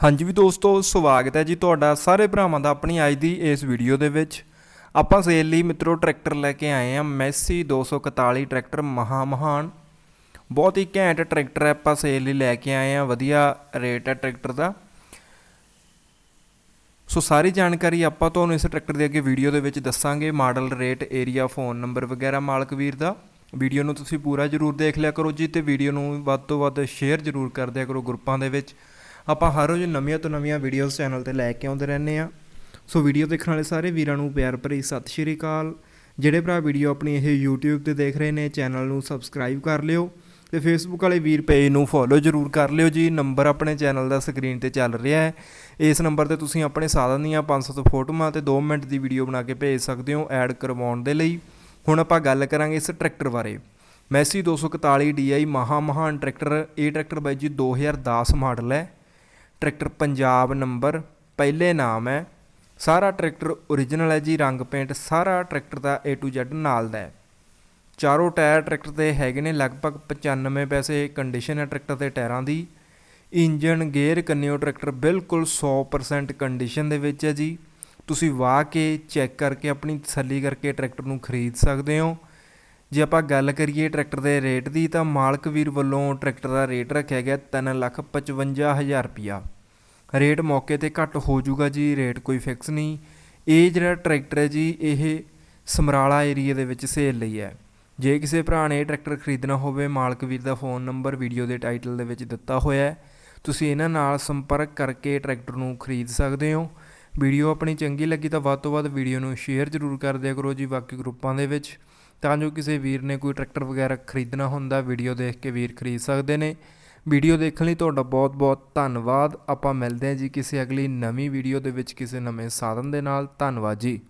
ਹਾਂਜੀ ਵੀ ਦੋਸਤੋ, ਸਵਾਗਤ ਹੈ ਜੀ ਤੁਹਾਡਾ ਸਾਰੇ ਭਰਾਵਾਂ ਦਾ ਆਪਣੀ ਅੱਜ ਦੀ ਇਸ ਵੀਡੀਓ ਦੇ ਵਿੱਚ। ਆਪਾਂ ਸੇਲ ਲਈ ਮਿੱਤਰੋ ਟਰੈਕਟਰ ਲੈ ਕੇ ਆਏ ਆ ਮੈਸੀ 241 ਟਰੈਕਟਰ, ਮਹਾ ਮਹਾਨ। ਬਹੁਤ ਹੀ ਘੈਂਟ ਟਰੈਕਟਰ ਹੈ, ਆਪਾਂ ਸੇਲ ਲਈ ਲੈ ਕੇ ਆਏ ਆ ਵਧੀਆ ਰੇਟ ਹੈ ਟਰੈਕਟਰ ਦਾ। ਸੋ ਸਾਰੀ ਜਾਣਕਾਰੀ ਆਪਾਂ ਤੁਹਾਨੂੰ ਇਸ ਟਰੈਕਟਰ ਦੇ ਅੱਗੇ ਵੀਡੀਓ ਦੇ ਵਿੱਚ ਦੱਸਾਂਗੇ, model rate, area, phone number ਵਗੈਰਾ ਮਾਲਕ ਵੀਰ ਦਾ। ਵੀਡੀਓ ਨੂੰ ਤੁਸੀਂ ਪੂਰਾ ਜਰੂਰ ਦੇਖ ਲਿਆ ਕਰੋ ਜੀ ਤੇ ਵੀਡੀਓ ਨੂੰ ਵੱਧ ਤੋਂ ਵੱਧ ਸ਼ੇਅਰ ਜਰੂਰ ਕਰ ਦਿਆ ਕਰੋ ਗਰੁੱਪਾਂ ਦੇ ਵਿੱਚ। ਆਪਾਂ ਹਰ ਰੋਜ਼ ਨਵੀਆਂ ਤੋਂ ਨਵੀਆਂ ਵੀਡੀਓਜ਼ ਚੈਨਲ ਤੇ ਲੈ ਕੇ ਆਉਂਦੇ ਰਹਿੰਦੇ ਆ ਸੋ ਵੀਡੀਓ ਦੇਖਣ ਵਾਲੇ ਸਾਰੇ ਵੀਰਾਂ ਨੂੰ ਪਿਆਰ ਭਰੀ ਸਤਿ ਸ਼੍ਰੀ ਅਕਾਲ। ਜਿਹੜੇ ਭਰਾ ਵੀਡੀਓ ਆਪਣੀ ਇਹ YouTube ਤੇ ਦੇਖ ਰਹੇ ਨੇ ਚੈਨਲ ਨੂੰ ਸਬਸਕ੍ਰਾਈਬ ਕਰ ਲਿਓ ਤੇ ਫੇਸਬੁੱਕ ਵਾਲੇ ਵੀਰ ਪੇਜ ਨੂੰ ਫੋਲੋ ਜਰੂਰ ਕਰ ਲਿਓ ਜੀ। ਨੰਬਰ ਆਪਣੇ ਚੈਨਲ ਦਾ ਸਕਰੀਨ ਤੇ ਚੱਲ ਰਿਹਾ ਹੈ। ਇਸ ਨੰਬਰ ਤੇ ਤੁਸੀਂ ਆਪਣੇ ਸਾਧਨ ਦੀਆਂ 500 ਫੋਟੋਆਂ ਤੇ 2 ਮਿੰਟ ਦੀ ਵੀਡੀਓ ਬਣਾ ਕੇ ਭੇਜ ਸਕਦੇ ਹੋ ਐਡ ਕਰਵਾਉਣ ਦੇ ਲਈ। ਹੁਣ ਆਪਾਂ ਗੱਲ ਕਰਾਂਗੇ ਇਸ ਟਰੈਕਟਰ ਬਾਰੇ। ਮੈਸੀ 241 DI ਮਹਾ ਮਹਾਨ ਟਰੈਕਟਰ ਇਹ ਟਰੈਕਟਰ ਬਾਈ ਜੀ 2010 ਮਾਡਲ ਹੈ। ਟਰੈਕਟਰ ਪੰਜਾਬ ਨੰਬਰ, ਪਹਿਲੇ ਨਾਮ ਹੈ। ਸਾਰਾ ਟਰੈਕਟਰ ਓਰੀਜਨਲ ਹੈ ਜੀ, ਰੰਗ ਪੇਂਟ ਸਾਰਾ ਟਰੈਕਟਰ ਦਾ A to Z ਨਾਲ ਦਾ ਹੈ। ਚਾਰੋਂ ਟਾਇਰ ਟਰੈਕਟਰ ਦੇ ਹੈਗੇ ਨੇ, ਲਗਭਗ 95 ਪੈਸੇ ਕੰਡੀਸ਼ਨ ਹੈ ਟਰੈਕਟਰ ਦੇ ਟਾਇਰਾਂ ਦੀ। ਇੰਜਨ ਗੇਅਰ, ਕੰਨਿਓ ਟਰੈਕਟਰ ਬਿਲਕੁਲ 100% ਕੰਡੀਸ਼ਨ ਦੇ ਵਿੱਚ ਹੈ ਜੀ। ਤੁਸੀਂ ਵਾਹ ਕੇ ਚੈੱਕ ਕਰਕੇ ਆਪਣੀ ਤਸੱਲੀ ਕਰਕੇ ਟਰੈਕਟਰ ਨੂੰ ਖਰੀਦ ਸਕਦੇ ਹੋ। ਜੇ ਆਪਾਂ ਗੱਲ ਕਰੀਏ ਟਰੈਕਟਰ ਦੇ ਰੇਟ ਦੀ, ਤਾਂ ਮਾਲਕ ਵੀਰ ਵੱਲੋਂ ਟਰੈਕਟਰ ਦਾ ਰੇਟ ਰੱਖਿਆ ਗਿਆ 355000 ਰੁਪਿਆ ਰੇਟ ਮੌਕੇ ਤੇ ਘੱਟ ਹੋ ਜਾਊਗਾ ਜੀ, ਰੇਟ ਕੋਈ ਫਿਕਸ ਨਹੀਂ। ਇਹ ਜਿਹੜਾ ਟਰੈਕਟਰ ਹੈ ਜੀ, ਇਹ ਸਮਰਾਲਾ ਏਰੀਆ ਦੇ ਵਿੱਚ ਸੇਲ ਲਈ ਹੈ। ਜੇ ਕਿਸੇ ਭਰਾ ਨੇ ਇਹ ਟਰੈਕਟਰ ਖਰੀਦਣਾ ਹੋਵੇ, ਮਾਲਕ ਵੀਰ ਦਾ ਫੋਨ ਨੰਬਰ ਵੀਡੀਓ ਦੇ ਟਾਈਟਲ ਦੇ ਵਿੱਚ ਦਿੱਤਾ ਹੋਇਆ ਹੈ। ਤੁਸੀਂ ਇਹਨਾਂ ਨਾਲ ਸੰਪਰਕ ਕਰਕੇ ਟਰੈਕਟਰ ਨੂੰ ਖਰੀਦ ਸਕਦੇ ਹੋ। ਵੀਡੀਓ ਆਪਣੀ ਚੰਗੀ ਲੱਗੀ ਤਾਂ ਵੱਧ ਤੋਂ ਵੱਧ ਵੀਡੀਓ ਨੂੰ ਸ਼ੇਅਰ ਜ਼ਰੂਰ ਕਰ ਦਿਆ ਕਰੋ ਜੀ, ਬਾਕੀ ਗਰੁੱਪਾਂ ਦੇ ਵਿੱਚ। ਤਾਂ ਜੋ ਕਿਸੇ ਵੀਰ ਨੇ ਕੋਈ ਟਰੈਕਟਰ ਵਗੈਰਾ ਖਰੀਦਣਾ ਹੁੰਦਾ, ਵੀਡੀਓ ਦੇਖ ਕੇ ਵੀਰ ਖਰੀਦ ਸਕਦੇ ਨੇ। ਵੀਡੀਓ ਦੇਖਣ ਲਈ ਤੁਹਾਡਾ ਬਹੁਤ ਬਹੁਤ ਧੰਨਵਾਦ। ਆਪਾਂ ਮਿਲਦੇ ਹਾਂ ਜੀ ਕਿਸੇ ਅਗਲੀ ਨਵੀਂ ਵੀਡੀਓ ਦੇ ਵਿੱਚ ਕਿਸੇ ਨਵੇਂ ਸਾਧਨ ਦੇ ਨਾਲ। ਧੰਨਵਾਦ ਜੀ।